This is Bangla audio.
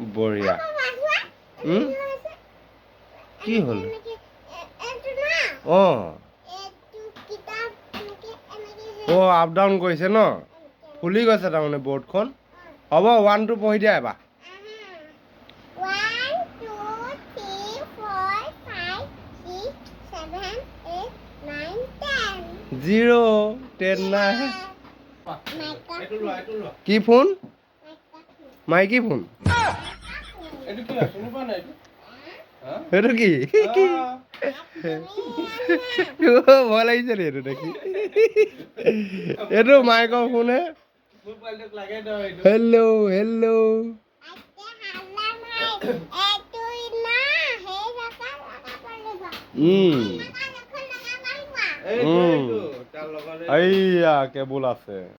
বঢ়িয়া। কি হল? অঁ। ও আপ ডাউন কৰিছে ন? ফুলি গৈছে তাৰমানে বৰ্ডখন। হ'ব ওৱান টু পঢ়ি দিয়া এবাৰ। জিৰ' টেন নাই কি ফোন. মাইকী ফোন? এইটো কি হয়? চিনি পোৱা নাই এইটো? মাইকৰ ফোনহে মোৰ পোৱালিটোক লাগে ন এইটো। হেল্ল' হেল্ল' এইয়া কেবুল আছে।